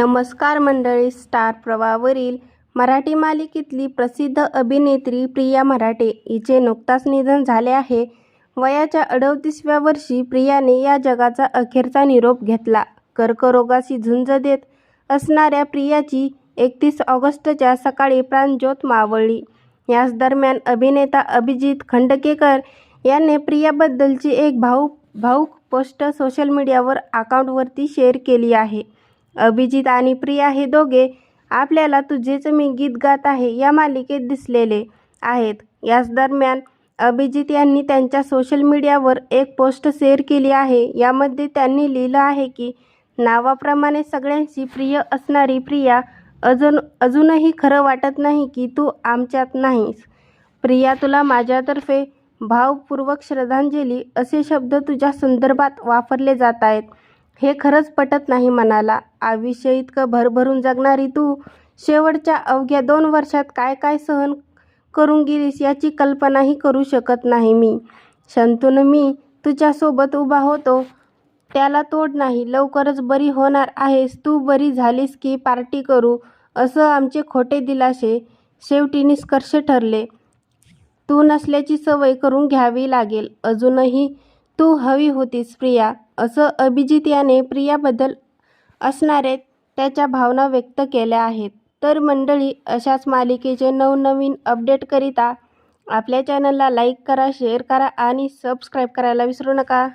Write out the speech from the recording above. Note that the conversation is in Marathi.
नमस्कार मंडळी स्टार प्रवावरील मराठी मालिकेतली प्रसिद्ध अभिनेत्री प्रिया मराठे हिचे नुकताच निधन झाले आहे. वयाच्या अडतीसव्या वर्षी प्रियाने या जगाचा अखेरचा निरोप घेतला. कर्करोगाशी झुंज देत असणाऱ्या प्रियाची एकतीस ऑगस्टच्या सकाळी प्राणज्योत मावळली. याच दरम्यान अभिनेता अभिजित खंडकेकर यांनी प्रियाबद्दलची एक भाऊ भाऊक पोस्ट सोशल मीडियावर अकाउंटवरती शेअर केली आहे. अभिजित आणि प्रिया हे दोघे आपल्याला तुझेच मी गीत गात आहे या मालिकेत दिसलेले आहेत. याच दरम्यान अभिजित यांनी त्यांच्या सोशल मीडियावर एक पोस्ट शेअर केली आहे. यामध्ये त्यांनी लिहिलं आहे की नावाप्रमाणे सगळ्यांशी प्रिय असणारी प्रिया अजून अजूनही खरं वाटत नाही की तू आमच्यात नाहीस. प्रिया तुला माझ्यातर्फे भावपूर्वक श्रद्धांजली असे शब्द तुझ्या संदर्भात वापरले जात आहेत. हे खरंच पटत नाही मनाला. आयुष्य इतकं भरभरून जगणारी तू शेवटच्या अवघ्या दोन वर्षात काय काय सहन करून गेलीस याची कल्पनाही करू शकत नाही मी. शंतून मी तुझ्यासोबत उभा होतो. त्याला तोड नाही लवकरच बरी होणार आहेस. तू बरी झालीस की पार्टी करू असं आमचे खोटे दिलाशे शेवटी निष्कर्ष ठरले. तू नसल्याची सवय करून घ्यावी लागेल. अजूनही तू हवी होतीस प्रिया. असं अभिजित याने प्रियाबद्दल असणारे त्याच्या भावना व्यक्त केल्या आहेत. तर मंडळी अशाच मालिकेचे नवनवीन अपडेटकरिता आपल्या चॅनलला लाईक करा शेअर करा आणि सबस्क्राईब करायला विसरू नका.